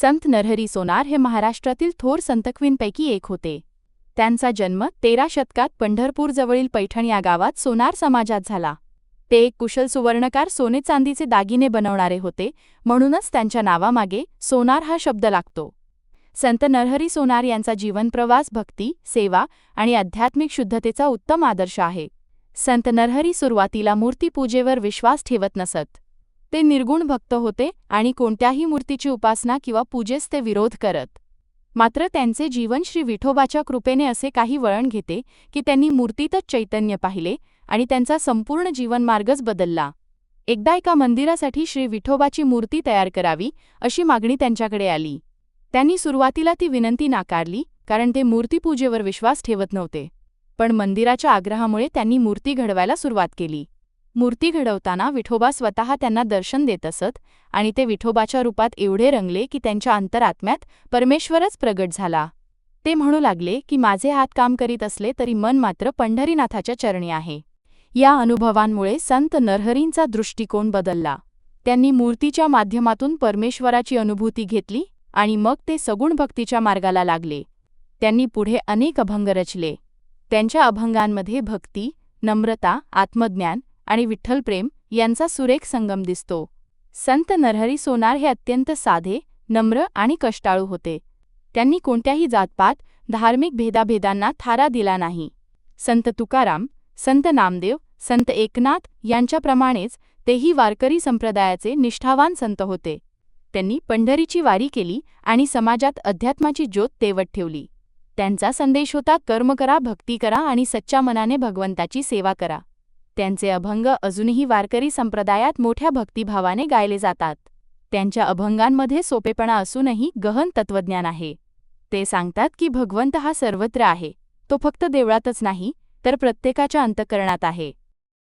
संत नरहरी सोनार हे महाराष्ट्रातील थोर संतकवींपैकी एक होते. त्यांचा जन्म तेरा शतकात पंढरपूरजवळील पैठण या गावात सोनार समाजात झाला. ते एक कुशल सुवर्णकार सोने चांदीचे दागिने बनवणारे होते म्हणूनच त्यांच्या नावामागे सोनार हा शब्द लागतो. संत नरहरी सोनार यांचा जीवनप्रवास भक्ती सेवा आणि आध्यात्मिक शुद्धतेचा उत्तम आदर्श आहे. संत नरहरी सुरुवातीला मूर्तीपूजेवर विश्वास ठेवत नसत. ते निर्गुण भक्त होते आणि कोणत्याही मूर्तीची उपासना किंवा पूजेस ते विरोध करत. मात्र त्यांचे जीवन श्री विठोबाच्या कृपेने असे काही वळण घेते की त्यांनी मूर्तीतच चैतन्य पाहिले आणि त्यांचा संपूर्ण जीवनमार्गच बदलला. एकदा एका मंदिरासाठी श्री विठोबाची मूर्ती तयार करावी अशी मागणी त्यांच्याकडे आली. त्यांनी सुरुवातीला ती विनंती नाकारली कारण ते मूर्तीपूजेवर विश्वास ठेवत नव्हते. पण मंदिराच्या आग्रहामुळे त्यांनी मूर्ती घडवायला सुरुवात केली. मूर्ती घडवताना विठोबा स्वतः त्यांना दर्शन देत असत आणि ते विठोबाच्या रूपात एवढे रंगले की त्यांच्या अंतरात्म्यात परमेश्वरच प्रगट झाला. ते म्हणू लागले की माझे हात काम करीत असले तरी मन मात्र पंढरीनाथाच्या चरणी आहे. या अनुभवांमुळे संत नरहरींचा दृष्टिकोन बदलला. त्यांनी मूर्तीच्या माध्यमातून परमेश्वराची अनुभूती घेतली आणि मग ते सगुण भक्तीच्या मार्गाला लागले. त्यांनी पुढे अनेक अभंग रचले. त्यांच्या अभंगांमध्ये भक्ती नम्रता आत्मज्ञान आणि विठ्ठलप्रेम यांचा सुरेख संगम दिसतो. संत नरहरी सोनार हे अत्यंत साधे नम्र आणि कष्टाळू होते. त्यांनी कोणत्याही जातपात धार्मिक भेदाभेदांना थारा दिला नाही. संत तुकाराम संत नामदेव संत एकनाथ यांच्याप्रमाणेच तेही वारकरी संप्रदायाचे निष्ठावान संत होते. त्यांनी पंढरीची वारी केली आणि समाजात अध्यात्माची ज्योत तेवत ठेवली. त्यांचा संदेश होता कर्म करा भक्ती करा आणि सच्च्या मनाने भगवंताची सेवा करा. त्यांचे अभंग अजूनही वारकरी संप्रदायात मोठ्या भक्तिभावाने गायले जातात. त्यांच्या अभंगांमध्ये सोपेपणा असूनही गहन तत्वज्ञान आहे. ते सांगतात की भगवंत हा सर्वत्र आहे. तो फक्त देवळातच नाही तर प्रत्येकाच्या अंतकरणात आहे.